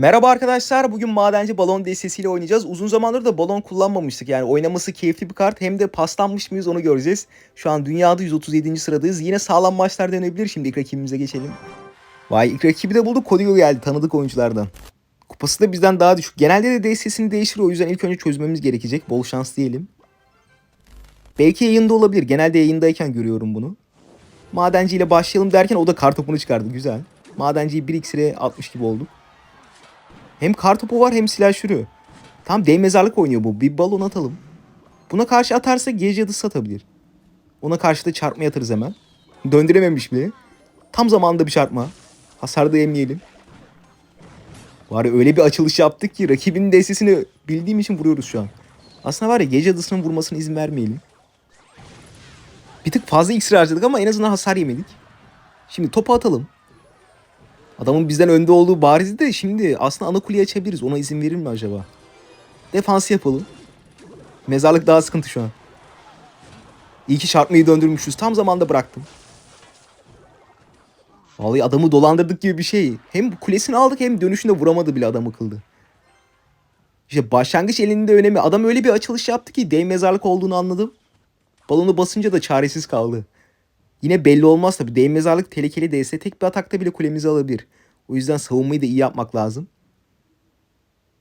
Merhaba arkadaşlar. Bugün madenci balon destesiyle oynayacağız. Uzun zamandır da balon kullanmamıştık. Yani oynaması keyifli bir kart. Hem de paslanmış mıyız onu göreceğiz. Şu an dünyada 137. sıradayız. Yine sağlam maçlar denebilir. Şimdi ilk rakibimize geçelim. Vay ilk rakibi de bulduk. Kodigo geldi tanıdık oyunculardan. Kupası da bizden daha düşük. Genelde de destesini değiştiriyor. O yüzden ilk önce çözmemiz gerekecek. Bol şans diyelim. Belki yayında olabilir. Genelde yayındayken görüyorum bunu. Madenci ile başlayalım derken o da kartopunu çıkardı. Güzel. Madenciyi 1 iksire atmış gibi olduk. Hem kartopu var hem silah şürü. Tam dev mezarlık oynuyor bu. Bir balon atalım. Buna karşı atarsa gece yadısı satabilir. Ona karşı da çarpma atarız hemen. Döndürememiş bile. Tam zamanında bir çarpma. Hasar da yemeyelim. Var ya öyle bir açılış yaptık ki rakibinin destesini bildiğim için vuruyoruz şu an. Aslında var ya gece adısının vurmasına izin vermeyelim. Bir tık fazla iksir harcadık ama en azından hasar yemedik. Şimdi topu atalım. Adamın bizden önde olduğu bariz de şimdi aslında ana kuleyi açabiliriz. Ona izin verir mi acaba? Defans yapalım. Mezarlık daha sıkıntı şu an. İyi ki çarpmayı döndürmüşüz. Tam zamanda bıraktım. Vallahi adamı dolandırdık gibi bir şey. Hem kulesini aldık hem dönüşünde vuramadı bile adam akıldı. İşte başlangıç elinde önemi. Adam öyle bir açılış yaptı ki dev mezarlık olduğunu anladım. Balonu basınca da çaresiz kaldı. Yine belli olmaz tabii. Dev mezarlık tehlikeli değilse tek bir atakta bile kulemizi alabilir. O yüzden savunmayı da iyi yapmak lazım.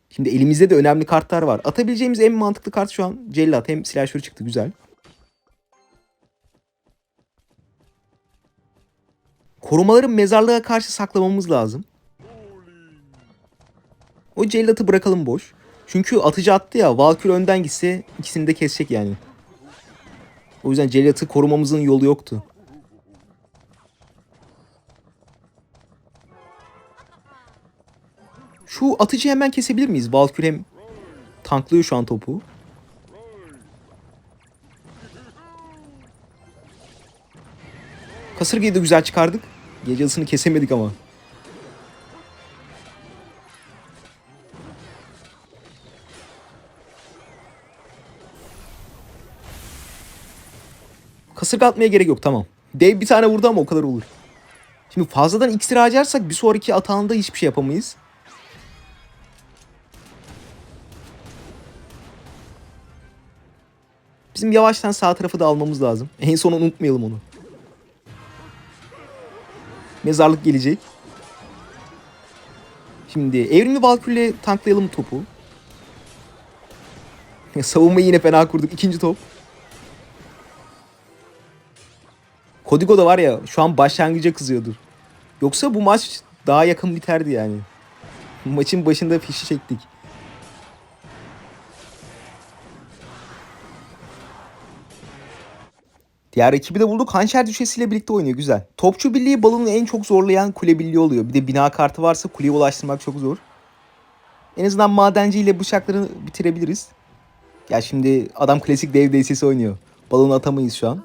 Şimdi elimizde de önemli kartlar var. Atabileceğimiz en mantıklı kart şu an Cellat. Hem silahşörü çıktı güzel. Korumaları mezarlığa karşı saklamamız lazım. O cellatı bırakalım boş. Çünkü atıcı attı ya. Valkür önden gitse ikisini de kesecek yani. O yüzden cellatı korumamızın yolu yoktu. Şu atıcı hemen kesebilir miyiz? Valkür hem tanklıyor şu an topu. Kasırgayı da güzel çıkardık. Gece ısını kesemedik ama. Kasırga atmaya gerek yok tamam. Dev bir tane vurdu ama o kadar olur. Şimdi fazladan iksir harcarsak bir sonraki atağında hiçbir şey yapamayız. Bizim yavaştan sağ tarafı da almamız lazım. En son unutmayalım onu. Mezarlık gelecek. Şimdi evrimli Valkür'le tanklayalım topu. Savunmayı yine fena kurduk. İkinci top. Kodigo da var ya şu an başlangıca kızıyordur. Yoksa bu maç daha yakın biterdi yani. Maçın başında fişi çektik. Diğer rakibi de bulduk. Hançer düşesiyle birlikte oynuyor. Güzel. Topçu birliği balonu en çok zorlayan kule birliği oluyor. Bir de bina kartı varsa kuleye ulaştırmak çok zor. En azından madenciyle bıçakları bitirebiliriz. Ya şimdi adam klasik dev DSS oynuyor. Balonu atamayız şu an.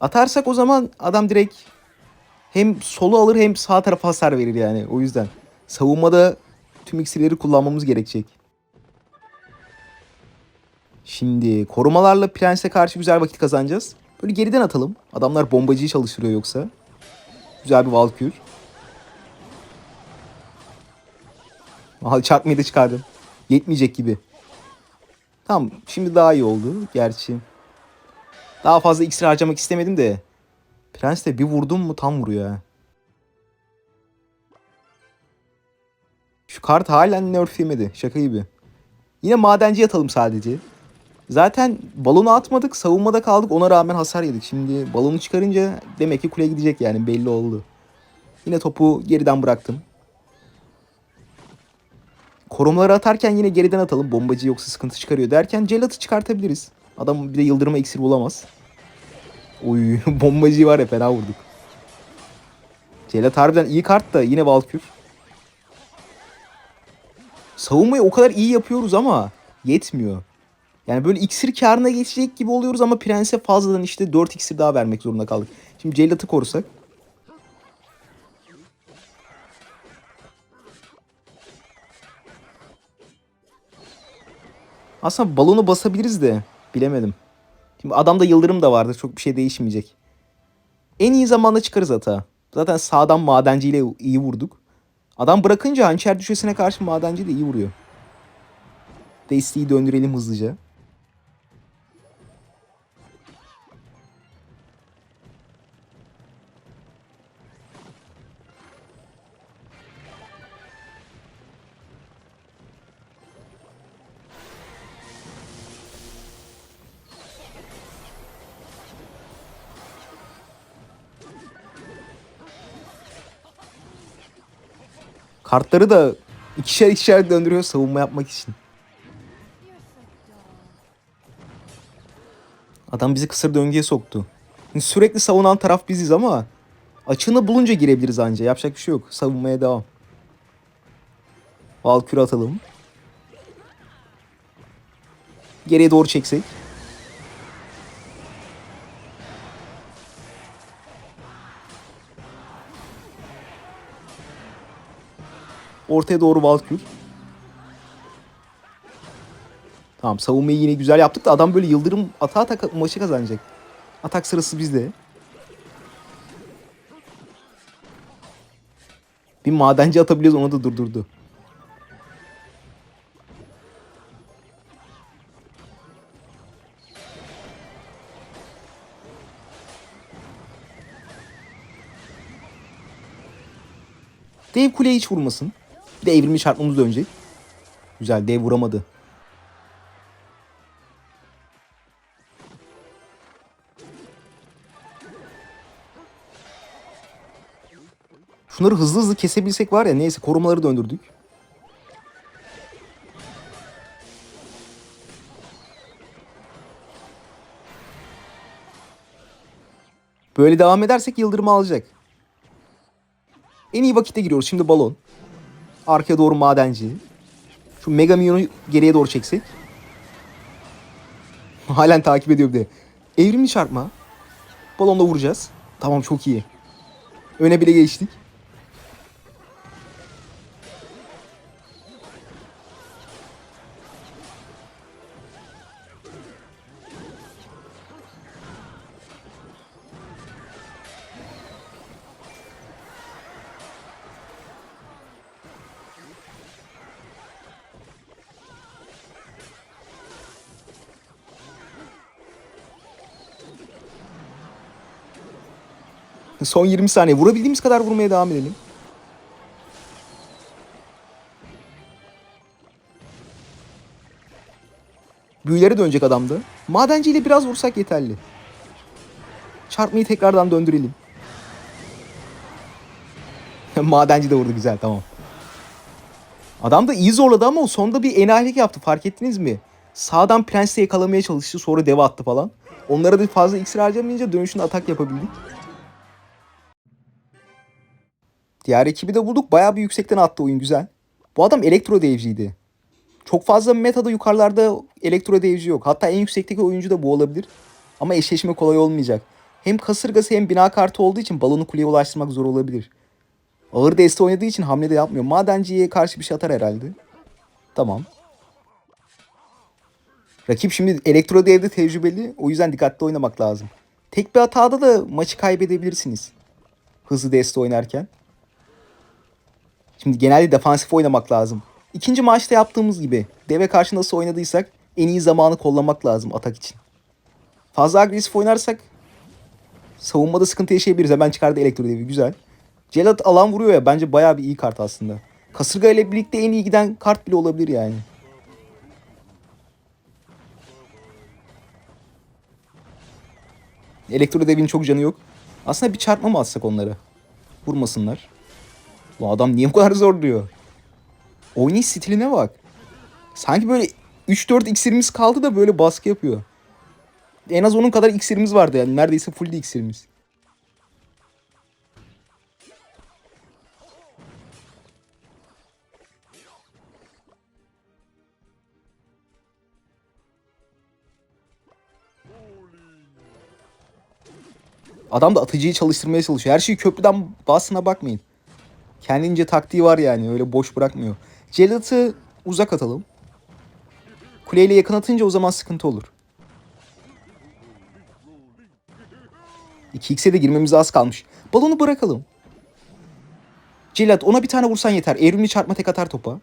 Atarsak o zaman adam direkt hem solu alır hem sağ tarafa hasar verir yani. O yüzden savunmada tüm iksirleri kullanmamız gerekecek. Şimdi korumalarla Prens'e karşı güzel vakit kazanacağız. Böyle geriden atalım. Adamlar bombacıyı çalıştırıyor yoksa. Güzel bir Valkür. Al çarpmayı da çıkardım. Yetmeyecek gibi. Tamam şimdi daha iyi oldu gerçi. Daha fazla iksir harcamak istemedim de. Prens de bir vurdum mu tam vuruyor ha. Şu kart halen nerf yemedi. Şaka gibi. Yine madenci atalım sadece. Zaten balonu atmadık. Savunmada kaldık. Ona rağmen hasar yedik. Şimdi balonu çıkarınca demek ki kule gidecek yani. Belli oldu. Yine topu geriden bıraktım. Korumaları atarken yine geriden atalım. Bombacı yoksa sıkıntı çıkarıyor derken Celat'ı çıkartabiliriz. Adam bir de yıldırma iksir bulamaz. Oy bombacıyı var ya fena vurduk. Celat harbiden iyi kart da yine Valkür. Savunmayı o kadar iyi yapıyoruz ama yetmiyor. Yani böyle iksir karına geçecek gibi oluyoruz ama Prens'e fazladan işte 4 iksir daha vermek zorunda kaldık. Şimdi Cellat'ı korusak. Aslında balonu basabiliriz de bilemedim. Şimdi adamda yıldırım da vardır. Çok bir şey değişmeyecek. En iyi zamanda çıkarız hata. Zaten sağdan madenciyle iyi vurduk. Adam bırakınca hançer düşesine karşı madenci de iyi vuruyor. Desteği döndürelim hızlıca. Kartları da ikişer ikişer döndürüyor savunma yapmak için. Adam bizi kısır döngüye soktu. Şimdi Sürekli savunan taraf biziz ama açığını bulunca girebiliriz anca. Yapacak bir şey yok. Savunmaya devam. Valkür atalım. Geriye doğru çeksek. Ortaya doğru Valkür. Tamam savunmayı yine güzel yaptık da adam böyle yıldırım ata ata maçı kazanacak. Atak sırası bizde. Bir madenci atabiliyoruz onu da durdurdu. Dev kuleye hiç vurmasın. Bir de evrimli çarpmamız dönecek. Güzel dev vuramadı. Şunları hızlı hızlı kesebilsek var ya neyse korumaları döndürdük. Böyle devam edersek yıldırımı alacak. En iyi vakitte giriyoruz. Şimdi balon. Arkaya doğru madenci. Şu Mega Minyon'u geriye doğru çeksek. Halen takip ediyor bir de. Evrimli çarpma. Balonla vuracağız. Tamam çok iyi. Öne bile geçtik. Son 20 saniye. Vurabildiğimiz kadar vurmaya devam edelim. Büyüleri dönecek adamda. Madenciyle biraz vursak yeterli. Çarpmayı tekrardan döndürelim. Madenci de vurdu güzel tamam. Adam da iyi zorladı ama o sonda bir enayilik yaptı fark ettiniz mi? Sağdan Prens'i yakalamaya çalıştı sonra deve attı falan. Onlara da fazla iksir harcamayınca dönüşünde atak yapabildik. Diğer ekibi de bulduk. Bayağı bir yüksekten attı oyun güzel. Bu adam elektro devciydi. Çok fazla metada yukarılarda elektro devci yok. Hatta en yüksekteki oyuncu da bu olabilir. Ama eşleşme kolay olmayacak. Hem kasırgası hem bina kartı olduğu için balonu kuleye ulaştırmak zor olabilir. Ağır deste oynadığı için hamle de yapmıyor. Madenciye karşı bir şey atar herhalde. Tamam. Rakip şimdi elektro devde tecrübeli. O yüzden dikkatli oynamak lazım. Tek bir hatada da maçı kaybedebilirsiniz. Hızlı deste oynarken. Şimdi genelde defansif oynamak lazım. İkinci maçta yaptığımız gibi deve karşı nasıl oynadıysak en iyi zamanı kollamak lazım atak için. Fazla agresif oynarsak savunmada sıkıntı yaşayabiliriz. Hemen çıkardı elektro devi güzel. Celat alan vuruyor ya bence bayağı bir iyi kart aslında. Kasırga ile birlikte en iyi giden kart bile olabilir yani. Elektro devinin çok canı yok. Aslında bir çarpma mı atsak onlara? Vurmasınlar. Bu adam niye bu kadar zorluyor? Oynayış stiline bak. Sanki böyle 3-4 iksirimiz kaldı da böyle baskı yapıyor. En az onun kadar iksirimiz vardı yani. Neredeyse full iksirimiz. Adam da atıcıyı çalıştırmaya çalışıyor. Her şeyi köprüden basına bakmayın. Kendince taktiği var yani. Öyle boş bırakmıyor. Celat'ı uzak atalım. Kuleyle yakın atınca o zaman sıkıntı olur. 2x'e de girmemize az kalmış. Balonu bırakalım. Cellat ona bir tane vursan yeter. Evrimli çarpma tek atar topa.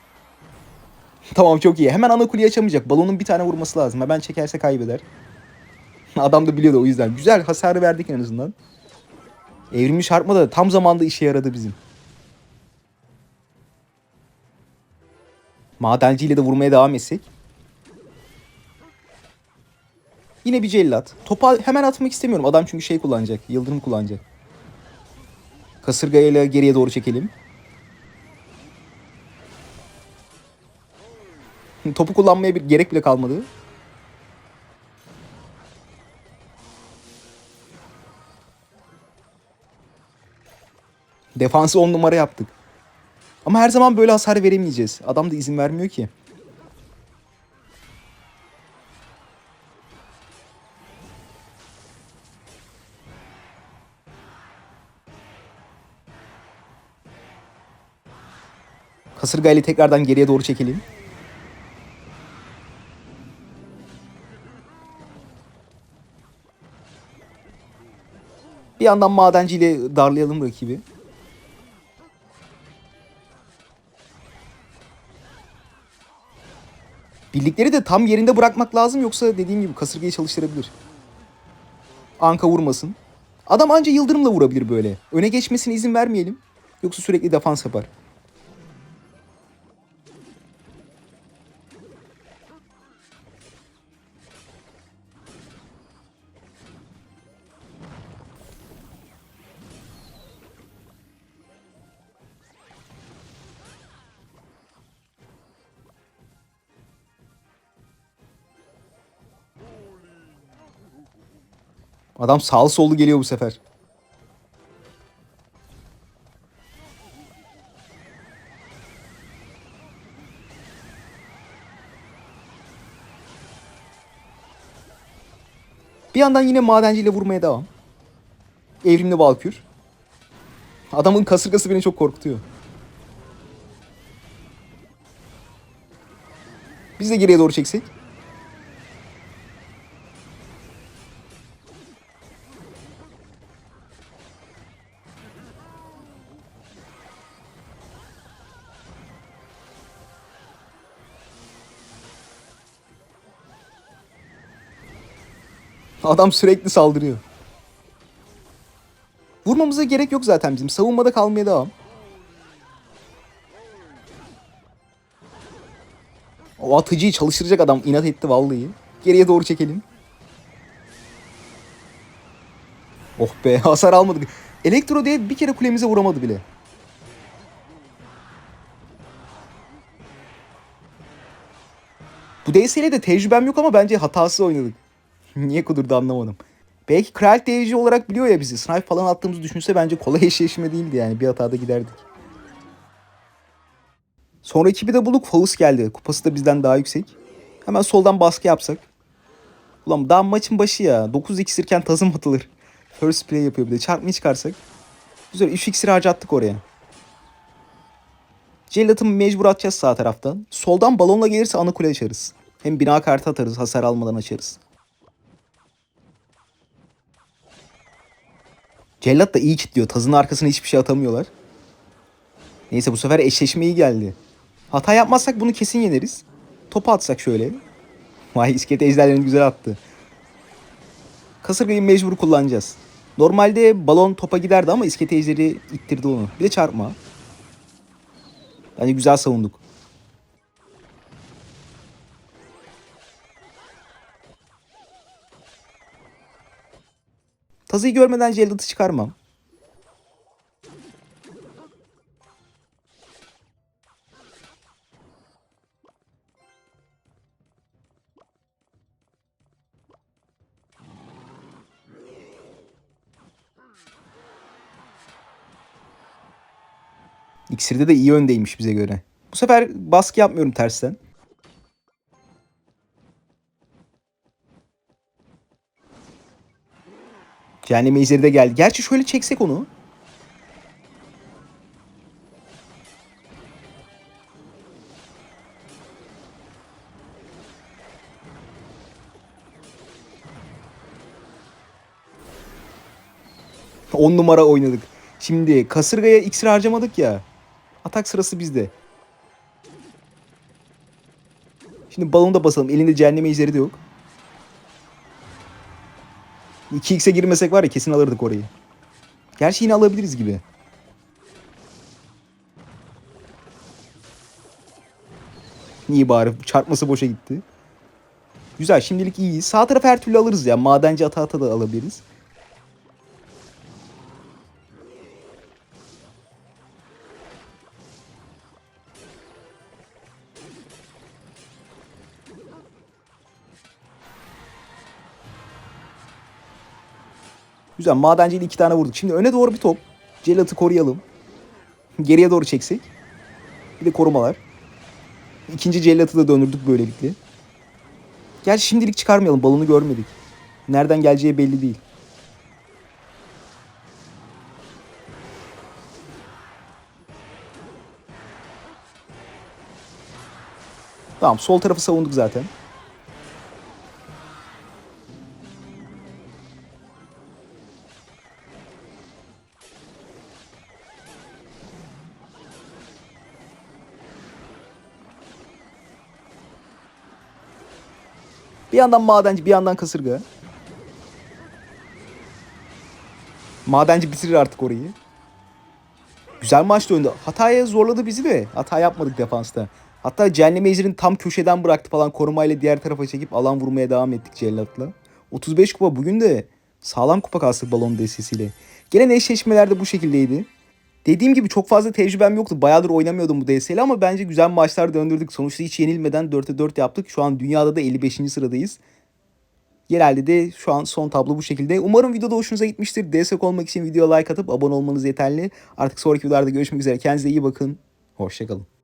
tamam çok iyi. Hemen ana kuleyi açamayacak. Balonun bir tane vurması lazım. Hemen çekerse kaybeder. Adam da biliyordu o yüzden. Güzel hasarı verdik en azından. Evrimli çarpma da tam zamanda işe yaradı bizim. Madenciyle de vurmaya devam etsek. Yine bir cellat. Topa hemen atmak istemiyorum. Adam çünkü şey kullanacak. Yıldırım kullanacak. Kasırgayla geriye doğru çekelim. Topu kullanmaya bir gerek bile kalmadı. Defansı 10 numara yaptık. Ama her zaman böyle hasar veremeyeceğiz. Adam da izin vermiyor ki. Kasırgayla tekrardan geriye doğru çekelim. Bir yandan madenciyle darlayalım rakibi. Birlikleri de tam yerinde bırakmak lazım yoksa dediğim gibi kasırgayı çalıştırabilir. Anka vurmasın. Adam anca yıldırımla vurabilir böyle. Öne geçmesine izin vermeyelim. Yoksa sürekli defans yapar. Adam sağlı sollu geliyor bu sefer. Bir yandan yine madenciyle vurmaya devam. Evrimli Valkür. Adamın kasırgası beni çok korkutuyor. Biz de geriye doğru çeksek. Adam sürekli saldırıyor. Vurmamıza gerek yok zaten bizim. Savunmada kalmaya devam. O atıcıyı çalıştıracak adam inat etti vallahi. Geriye doğru çekelim. Oh be hasar almadık. Elektro diye bir kere kulemize vuramadı bile. Bu DS ile de tecrübem yok ama bence hatasız oynadık. Niye kudurdu anlamadım. Belki Kral deyici olarak biliyor ya bizi. Snipe falan attığımızı düşünse bence kolay eşleşme değildi yani. Bir hatada giderdik. Sonra ekibi de bulduk. Faust geldi. Kupası da bizden daha yüksek. Hemen soldan baskı yapsak. Ulan daha maçın başı ya. 9 iksirken tazım atılır. First play yapıyor bir de. Çarpmayı çıkarsak. Güzel 3 iksir harcattık oraya. Jellat'ı mecbur atacağız sağ taraftan. Soldan balonla gelirse ana kule açarız. Hem bina kartı atarız. Hasar almadan açarız. Cellat da iyi kilitliyor. Tazın arkasına hiçbir şey atamıyorlar. Neyse bu sefer eşleşme iyi geldi. Hata yapmazsak bunu kesin yeneriz. Topu atsak şöyle. Vay iskelet ejderlerini güzel attı. Kasırgayı mecbur kullanacağız. Normalde balon topa giderdi ama iskelet ejderi ittirdi onu. Bir de çarpma. Bence güzel savunduk. Tazıyı görmeden Jeldat'ı çıkarmam. İksir'de de iyi öndeymiş bize göre. Bu sefer baskı yapmıyorum tersten. Cehenneme ejderi de geldi. Gerçi şöyle çeksek onu. On numara oynadık. Şimdi kasırgaya iksir harcamadık ya. Atak sırası bizde. Şimdi balonu da basalım. Elinde cehenneme izleri de yok. 2x'e girmesek var ya kesin alırdık orayı. Gerçi yine alabiliriz gibi. İyi bari çarpması boşa gitti. Güzel şimdilik iyi. Sağ tarafı her türlü alırız ya. Madenci ata ata da alabiliriz. Güzel madenciyle iki tane vurduk. Şimdi öne doğru bir top. Celat'ı koruyalım. Geriye doğru çeksek. Bir de korumalar. İkinci cellatı da döndürdük böylelikle. Gerçi şimdilik çıkarmayalım. Balonu görmedik. Nereden geleceği belli değil. Tamam sol tarafı savunduk zaten. Bir yandan madenci bir yandan kasırga. Madenci bitirir artık orayı. Güzel maç döndü. Hataya zorladı bizi de. Hata yapmadık defansta. Hatta Cehennem Ejder'in tam köşeden bıraktı falan korumayla diğer tarafa çekip alan vurmaya devam ettik Cellat'la. 35 kupa bugün de sağlam kupa kastık balon destesiyle. Gelen eşleşmelerde bu şekildeydi. Dediğim gibi çok fazla tecrübem yoktu. Bayağıdır oynamıyordum bu DS'yle ama bence güzel maçlar döndürdük. Sonuçta hiç yenilmeden 4'e 4 yaptık. Şu an dünyada da 55. sıradayız. Genelde de şu an son tablo bu şekilde. Umarım videoda hoşunuza gitmiştir. Destek olmak için videoya like atıp abone olmanız yeterli. Artık sonraki videolarda görüşmek üzere. Kendinize iyi bakın. Hoşçakalın.